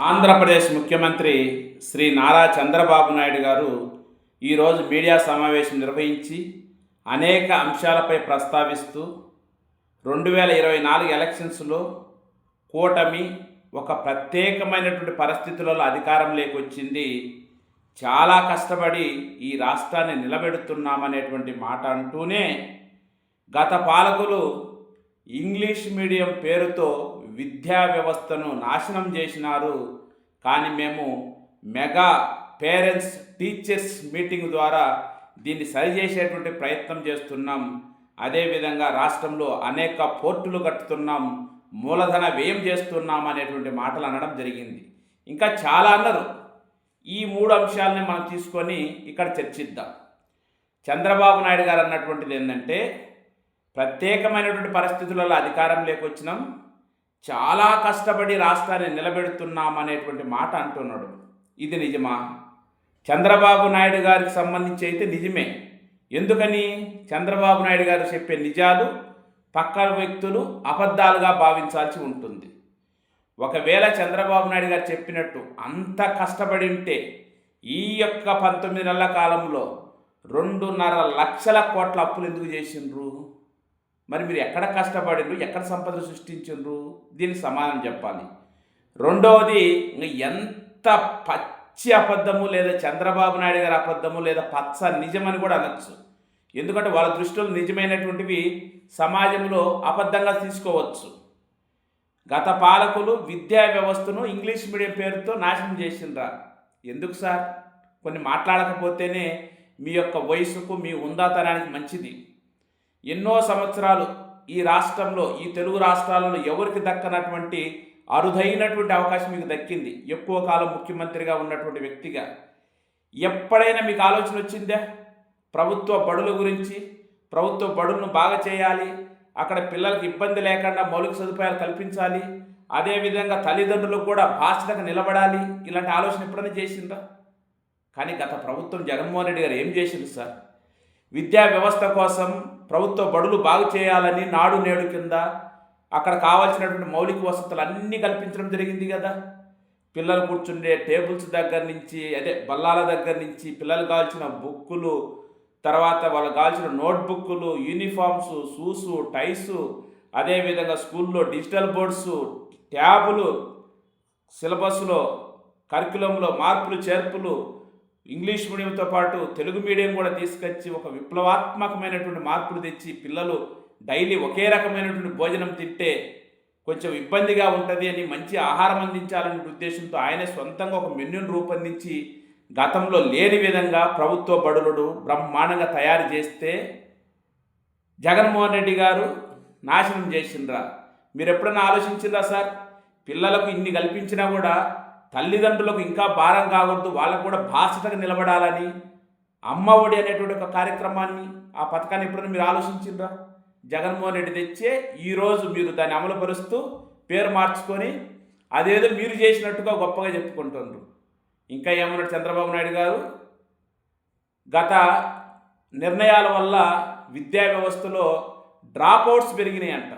ఆంధ్రప్రదేశ్ ముఖ్యమంత్రి శ్రీ నారా చంద్రబాబు నాయుడు గారు ఈరోజు మీడియా సమావేశం నిర్వహించి అనేక అంశాలపై ప్రస్తావిస్తూ రెండు వేల ఇరవై నాలుగు ఎలక్షన్స్లో కూటమి ఒక ప్రత్యేకమైనటువంటి పరిస్థితులలో అధికారంలోకి వచ్చింది. చాలా కష్టపడి ఈ రాష్ట్రాన్ని నిలబెడుతున్నామనేటువంటి మాట అంటూనే గత పాలకులు ఇంగ్లీష్ మీడియం పేరుతో విద్యా వ్యవస్థను నాశనం చేసినారు. కానీ మేము మెగా పేరెంట్స్ టీచర్స్ మీటింగ్ ద్వారా దీన్ని సరిచేసేటువంటి ప్రయత్నం చేస్తున్నాం. అదేవిధంగా రాష్ట్రంలో అనేక పోర్టులు కట్టుతున్నాం. మూలధన వ్యయం చేస్తున్నాం అనేటువంటి మాటలు అనడం జరిగింది. ఇంకా చాలా అన్నారు. ఈ మూడు అంశాలని మనం తీసుకొని ఇక్కడ చర్చిద్దాం. చంద్రబాబు నాయుడు గారు అన్నటువంటిది ఏంటంటే ప్రత్యేకమైనటువంటి పరిస్థితులలో అధికారం లేకొచ్చినాం. చాలా కష్టపడి రాష్ట్రాన్ని నిలబెడుతున్నాం అనేటువంటి మాట అంటున్నాడు. ఇది నిజమా? చంద్రబాబు నాయుడు గారికి సంబంధించి అయితే నిజమే. ఎందుకని? చంద్రబాబు నాయుడు గారు చెప్పే నిజాలు పక్కన వ్యక్తులు అబద్ధాలుగా భావించాల్సి ఉంటుంది. ఒకవేళ చంద్రబాబు నాయుడు గారు చెప్పినట్టు అంత కష్టపడి ఉంటే ఈ యొక్క పంతొమ్మిది నెలల కాలంలో రెండున్నర లక్షల కోట్ల అప్పులు ఎందుకు చేసిండ్రు? మరి మీరు ఎక్కడ కష్టపడిండ్రు ఎక్కడ సంపద సృష్టించిండ్రు దీనికి సమాధానం చెప్పాలి. రెండవది ఎంత పచ్చి అబద్ధము లేదా చంద్రబాబు నాయుడు గారి అబద్ధము లేదా పచ్చ నిజమని కూడా అనొచ్చు. ఎందుకంటే వాళ్ళ దృష్టిలో నిజమైనటువంటివి సమాజంలో అబద్ధంగా తీసుకోవచ్చు. గత పాలకులు విద్యా వ్యవస్థను ఇంగ్లీష్ మీడియం పేరుతో నాశనం చేసిండ్రా. ఎందుకు సార్? కొన్ని మాట్లాడకపోతేనే మీ యొక్క వయసుకు మీ ఉందాతనానికి మంచిది. ఎన్నో సంవత్సరాలు ఈ రాష్ట్రంలో ఈ తెలుగు రాష్ట్రాలలో ఎవరికి దక్కనటువంటి అరుదైనటువంటి అవకాశం మీకు దక్కింది? ఎక్కువ కాలం ముఖ్యమంత్రిగా ఉన్నటువంటి వ్యక్తిగా. ఎప్పుడైనా మీకు ఆలోచన వచ్చిందా? ప్రభుత్వ బడుల గురించి ప్రభుత్వ బడులను బాగా చేయాలి అక్కడ పిల్లలకు ఇబ్బంది లేకుండా మౌలిక సదుపాయాలు కల్పించాలి అదేవిధంగా తల్లిదండ్రులకు కూడా బాధ్యతగా నిలబడాలి ఇలాంటి ఆలోచన ఎప్పుడైనా చేసిందా? కానీ గత ప్రభుత్వం జగన్మోహన్ రెడ్డి గారు ఏం చేసింది సార్? విద్యా వ్యవస్థ కోసం ప్రభుత్వ బడులు బాగు చేయాలని నాడు నేడు కింద అక్కడ కావాల్సినటువంటి మౌలిక వసతులు అన్నీ కల్పించడం జరిగింది కదా. పిల్లలు కూర్చుండే టేబుల్స్ దగ్గర నుంచి అదే బల్లాల దగ్గర నుంచి పిల్లలు కావాల్సిన బుక్కులు తర్వాత వాళ్ళు కావాల్సిన నోట్బుక్కులు యూనిఫామ్స్ షూసు టైసు అదేవిధంగా స్కూల్లో డిజిటల్ బోర్డ్స్ ట్యాబులు సిలబస్లో కరికులంలో మార్పులు చేర్పులు ఇంగ్లీష్ మీడియంతో పాటు తెలుగు మీడియం కూడా తీసుకొచ్చి ఒక విప్లవాత్మకమైనటువంటి మార్పులు తెచ్చి పిల్లలు డైలీ ఒకే రకమైనటువంటి భోజనం తింటే కొంచెం ఇబ్బందిగా ఉంటుంది అని మంచి ఆహారం అందించాలనే ఉద్దేశంతో ఆయనే సొంతంగా ఒక మెన్యూను రూపొందించి గతంలో లేని విధంగా ప్రభుత్వ బడులను బ్రహ్మాండంగా తయారు చేస్తే జగన్మోహన్ రెడ్డి గారు నాశనం చేసిండ్రా. మీరు ఎప్పుడైనా ఆలోచించిందా సార్? పిల్లలకు ఇన్ని కల్పించినా కూడా తల్లిదండ్రులకు ఇంకా భారం కాకూడదు వాళ్ళకు కూడా బాధ్యతగా నిలబడాలని అమ్మ ఒడి అనేటువంటి ఒక కార్యక్రమాన్ని ఆ పథకాన్ని ఎప్పుడైనా మీరు ఆలోచించిండ్రా? జగన్మోహన్ రెడ్డి తెచ్చే ఈరోజు మీరు దాన్ని అమలుపరుస్తూ పేరు మార్చుకొని అదేదో మీరు చేసినట్టుగా గొప్పగా చెప్పుకుంటున్నారు ఇంకా ఏమన్నాడు చంద్రబాబు నాయుడు గారు? గత నిర్ణయాల వల్ల విద్యా వ్యవస్థలో డ్రాప్ అవుట్స్ పెరిగినాయి అంట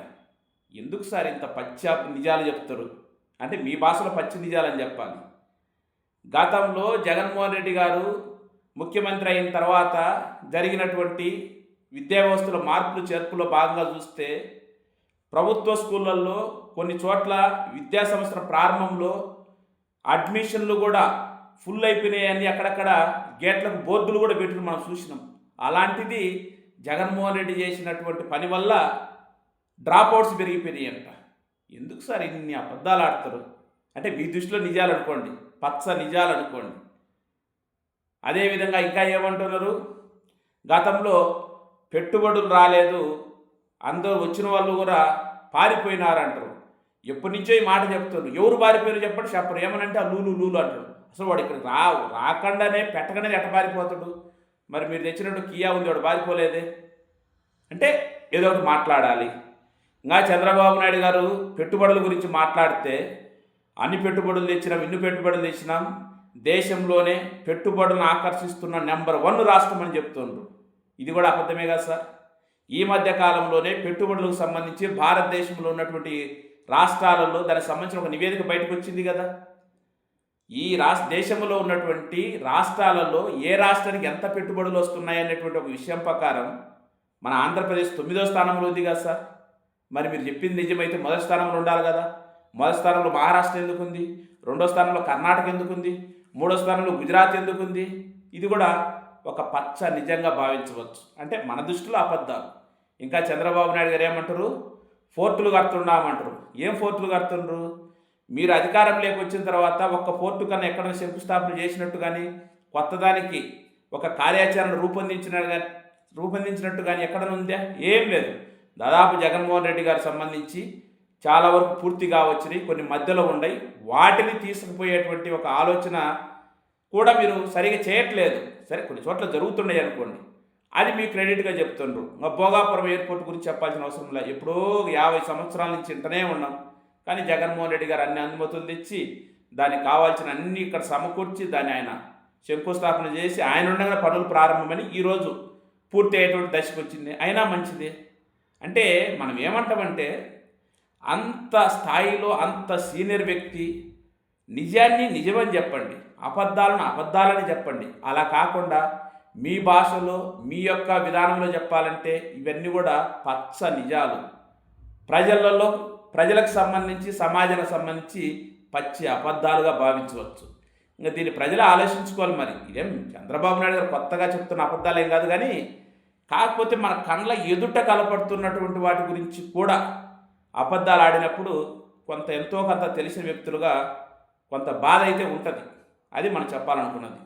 ఎందుకు సార్ ఇంత పచ్చ నిజాలు చెప్తారు? అంటే మీ భాషలో పచ్చి నిజాలని చెప్పాలి. గతంలో జగన్మోహన్ రెడ్డి గారు ముఖ్యమంత్రి అయిన తర్వాత జరిగినటువంటి విద్యా వ్యవస్థలో మార్పులు చేర్పులో భాగంగా చూస్తే ప్రభుత్వ స్కూళ్ళల్లో కొన్ని చోట్ల విద్యా సంవత్సరం ప్రారంభంలో అడ్మిషన్లు కూడా ఫుల్ అయిపోయినాయని అక్కడక్కడ గేట్లకు బోర్డులు కూడా పెట్టి మనం చూసినాం. అలాంటిది జగన్మోహన్ రెడ్డి చేసినటువంటి పని వల్ల డ్రాప్ అవుట్స్ పెరిగిపోయినాయి అంట ఎందుకు సార్ ఇన్ని అబద్ధాలు ఆడతారు? అంటే మీ దృష్టిలో నిజాలు అనుకోండి పచ్చ నిజాలు అనుకోండి. అదేవిధంగా ఇంకా ఏమంటున్నారు? గతంలో పెట్టుబడులు రాలేదు అందరూ వచ్చిన వాళ్ళు కూడా పారిపోయినారంటారు. ఎప్పటి నుంచో ఈ మాట చెప్తున్నారు. ఎవరు పారిపోయారు చెప్పండి చెప్పరు. ఏమనంటే ఆ లూలు లూలు అంటారు. అసలు వాడు ఇక్కడ రా రాకుండానే పెట్టగానే ఎట్ట పారిపోతాడు? మరి మీరు తెచ్చినట్టు కియా ఉంది వాడు పారిపోలేదే? అంటే ఏదో ఒకటి మాట్లాడాలి. ఇంకా చంద్రబాబు నాయుడు గారు పెట్టుబడుల గురించి మాట్లాడితే అన్ని పెట్టుబడులు తెచ్చినాం ఇన్ని పెట్టుబడులు తెచ్చినాం. దేశంలోనే పెట్టుబడులను ఆకర్షిస్తున్న నెంబర్ వన్ రాష్ట్రం అని చెప్తుండ్రు. ఇది కూడా అబద్ధమే కదా సార్? ఈ మధ్య కాలంలోనే పెట్టుబడులకు సంబంధించి భారతదేశంలో ఉన్నటువంటి రాష్ట్రాలలో దానికి సంబంధించిన ఒక నివేదిక బయటకు వచ్చింది కదా. ఈ రాష్ట్ర దేశంలో ఉన్నటువంటి రాష్ట్రాలలో ఏ రాష్ట్రానికి ఎంత పెట్టుబడులు వస్తున్నాయి అనేటువంటి ఒక విషయం ప్రకారం మన ఆంధ్రప్రదేశ్ తొమ్మిదో స్థానంలో ఉంది కదా సార్? మరి మీరు చెప్పింది నిజమైతే మొదటి స్థానంలో ఉండాలి కదా. మొదటి స్థానంలో మహారాష్ట్ర ఎందుకు ఉంది రెండో స్థానంలో కర్ణాటక ఎందుకు ఉంది మూడో స్థానంలో గుజరాత్ ఎందుకు ఉంది ఇది కూడా ఒక పచ్చ నిజంగా భావించవచ్చు. అంటే మన దృష్టిలో అబద్ధాలు. ఇంకా చంద్రబాబు నాయుడు గారు ఏమంటారు? ఫోర్టులు కడుతున్నామంటారు. ఏం ఫోర్టులు కడుతుండ్రు? మీరు అధికారంలోకి వచ్చిన తర్వాత ఒక్క ఫోర్టు కన్నా ఎక్కడ శంకుస్థాపన చేసినట్టు కానీ కొత్తదానికి ఒక కార్యాచరణ రూపొందించిన కానీ రూపొందించినట్టు కానీ ఎక్కడ ఉందా? ఏం లేదు. దాదాపు జగన్మోహన్ రెడ్డి గారికి సంబంధించి చాలా వరకు పూర్తిగా వచ్చినాయి కొన్ని మధ్యలో ఉన్నాయి వాటిని తీసుకుపోయేటువంటి ఒక ఆలోచన కూడా మీరు సరిగా చేయట్లేదు. సరే కొన్ని చోట్ల జరుగుతున్నాయి అనుకోండి. అది మీ క్రెడిట్గా చెప్తుండ్రు. మా భోగాపురం ఎయిర్పోర్ట్ గురించి చెప్పాల్సిన అవసరం లేదు ఎప్పుడో యాభై సంవత్సరాల నుంచి ఇంటనే ఉన్నాం. కానీ జగన్మోహన్ రెడ్డి గారు అన్ని అనుమతులు తెచ్చి దానికి కావాల్సిన అన్ని ఇక్కడ సమకూర్చి దాన్ని ఆయన శంకుస్థాపన చేసి ఆయన ఉండగానే పనులు ప్రారంభమని ఈరోజు పూర్తి అయ్యేటువంటి దశకు వచ్చింది అయినా మంచిదే. అంటే మనం ఏమంటామంటే అంత స్థాయిలో అంత సీనియర్ వ్యక్తి నిజాన్ని నిజమని చెప్పండి అబద్ధాలను అబద్ధాలని చెప్పండి. అలా కాకుండా మీ భాషలో మీ యొక్క విధానంలో చెప్పాలంటే ఇవన్నీ కూడా పచ్చ నిజాలు. ప్రజలలో ప్రజలకు సంబంధించి సమాజానికి సంబంధించి పచ్చి అబద్ధాలుగా భావించవచ్చు. ఇంకా దీన్ని ప్రజలు ఆలోచించుకోవాలి మరి. ఇదేం చంద్రబాబు నాయుడు గారు కొత్తగా చెప్తున్న అబద్ధాలు ఏం కాదు కానీ కాకపోతే మన కళ్ళ ఎదుట కలపడుతున్నటువంటి వాటి గురించి కూడా అబద్ధాలు ఆడినప్పుడు కొంత ఎంతో కొంత తెలిసిన వ్యక్తులుగా కొంత బాధ అయితే ఉంటుంది. అది మనం చెప్పాలనుకున్నది.